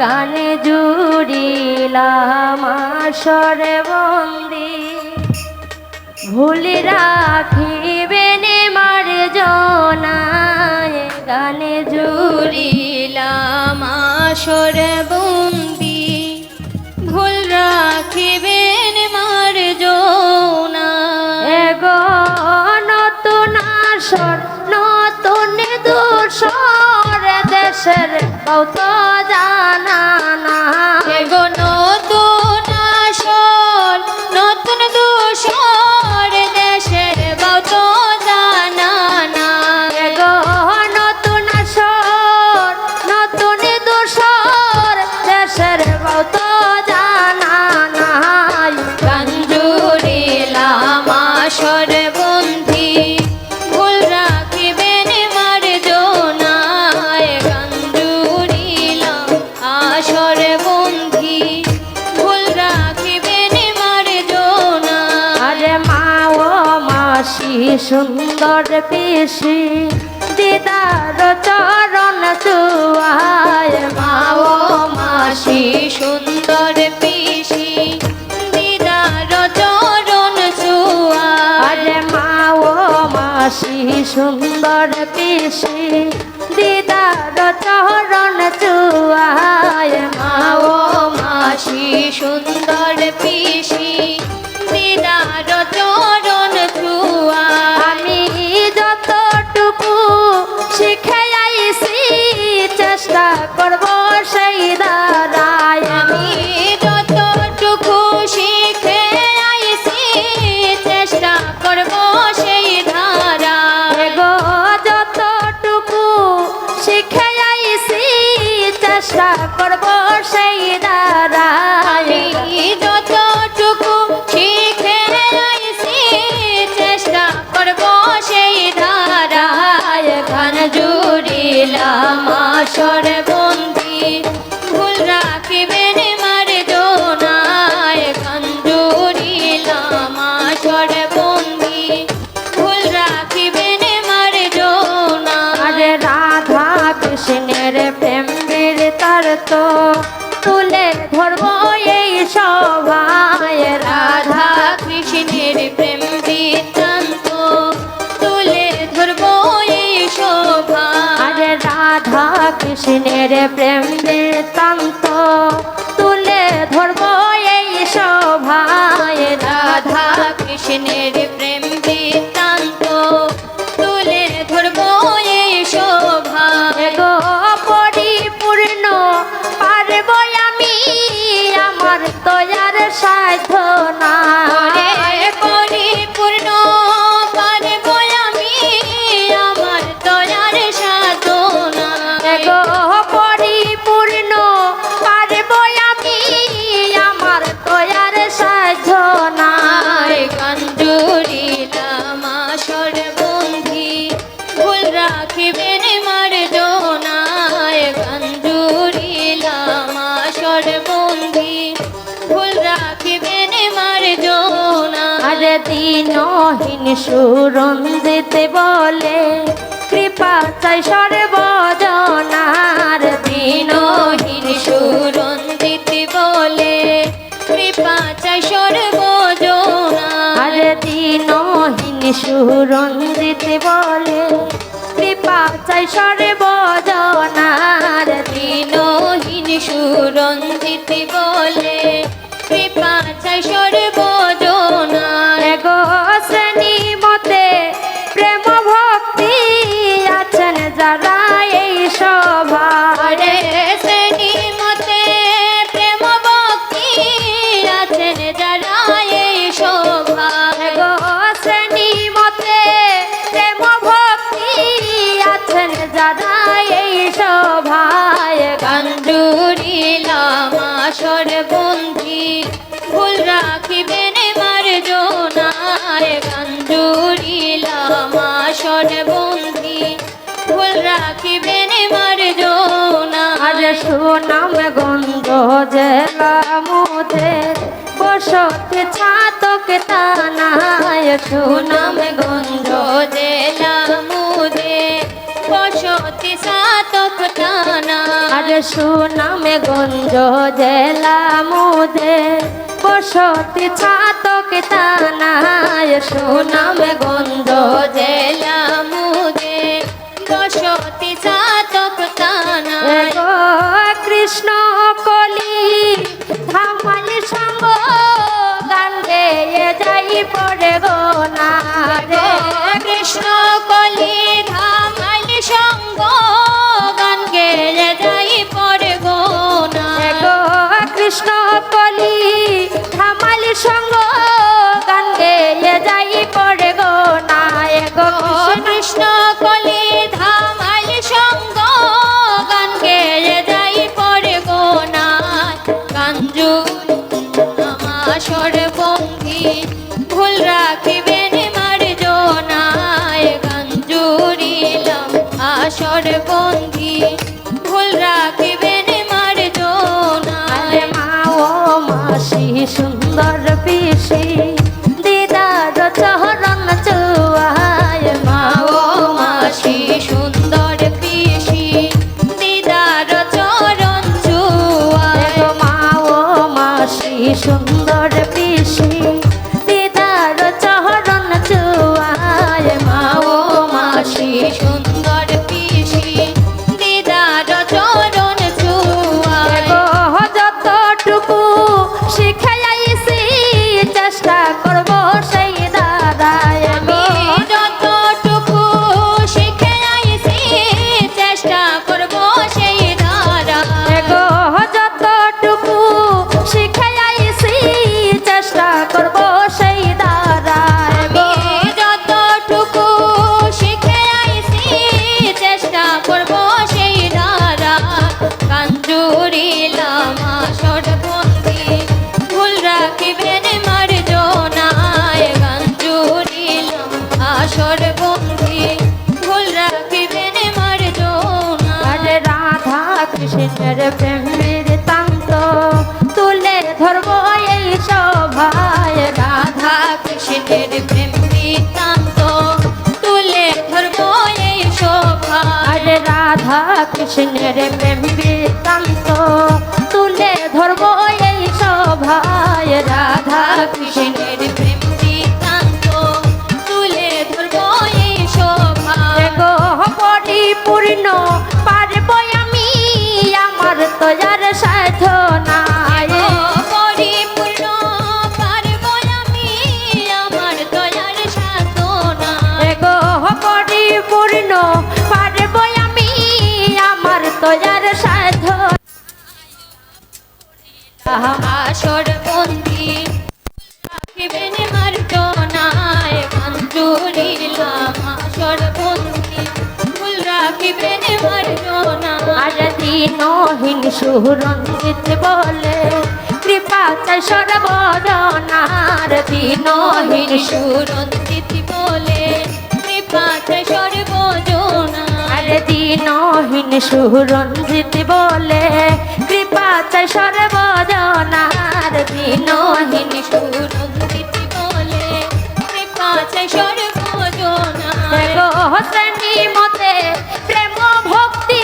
গানে জুড়িলাম আসরে বন্দি। ভুলি রাখিবেন মার জনায়, গানে জুড়ি জুড়িলাম আসর বন্দি। ভুল রাখিবেন মার জোনা এগো নতুন আসর, নতুন দূষর দেশের কত সুন্দর পিসি, দিদার চরণ চুয়ায় মা মাসি, সুন্দর পিসি, দিদার চরণ চুয়া আরে মা ও মাসি, সুন্দর পিসি, দিদার চরণ চুয়ায় মা ও মাসি, সুন্দর করব সেই আমি যতটুকু শিখে আইছি চেষ্টা করব সেই ধারায় গান জুড়িলাম আসর। রাধা কৃষ্ণের প্রেম বৃত্তান্ত তুলে ধরবো এই শোভা। আরে রাধা কৃষ্ণের প্রেম বৃত্তান্ত তুলে ধরবো এই সভায় রাধা কৃষ্ণের প্রেম বৃত্তান্ত দিনহীন সুরঞ্জিত বলে, কৃপা চাই সর্বজনার দিনহীন সুরঞ্জিত বলে, কৃপা চাই সর্বজনা আরে দিনহীন সুরঞ্জিত বলে, কৃপা চাই সর্বজনার দিনহীন সুরঞ্জিত বলে, কৃপা চাই সর্বজনা সভায় কাঞ্জুরিলাম আসর বন্ধি ভুল রাখিবেন মার জোনায় কাঞ্জুরিলাম আসর বন্ধি ভুল রাখিবেন মার জোনা আরে সুনাম গন্ধ জেলা মুদের বসতি ছাতক তানায় সুনাম গন্ধ জেলা আরে সুনামে গঞ্জ জেলা মুদে। বসতি ছাতক তানায় সুনামে গঞ্জ জেলা মুদে। বসতি সাতক তানায়। কৃষ্ণ কলি, ধামাল সঙ্গ গান গেয়ে যাই পড়ে গো না কৃষ্ণ কলি আমার পঙ্খী ভুল রাখিবেন মার জনায় গান জুড়িলাম আসর পঙ্খী ভুল রাখিবেন মার জনায় মা ও মাসি, সুন্দর পিসি। রাধা কৃষ্ণের প্রেম বৃত্তান্ত তুলে ধরব এই সভায় রাধা কৃষ্ণের প্রেম আসর বন্দি। রাখিবেন মার জনায় কাঞ্চুরিলাম আসর বন্দি। ফুল রাখিবেন মার জনায় আর দিনহীন সুরঞ্জিত বলে, কৃপা চাই সর্বজনার দিনহীন নহিন সুরন্দিতি বলে। আর দিনহীন সুরঞ্জিত বলে, কৃপা চাই সর্বজনার দিনহীন নহিন সুরন্দিতি বলে মতে, প্রেম ভক্তি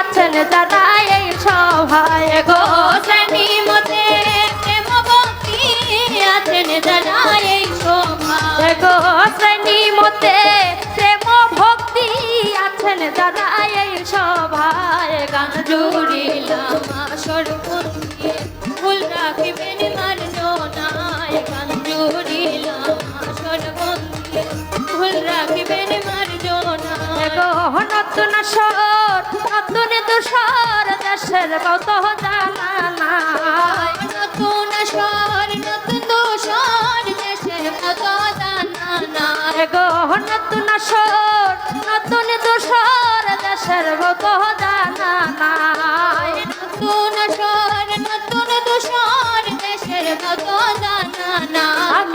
আছেন যারা এই সভায়। গো শ্রেণি মতে, প্রেম ভক্তি আছেন এই শোভা গো শ্রেণি মতে গান জুড়িলাম আসর বন্দি ফুল রাখিবেন মার জনায় গান জুড়িলাম, আসর বন্দি ফুল রাখিবেন মার জনায় নতুন সর নতুন তুষার, দেশের কত জানা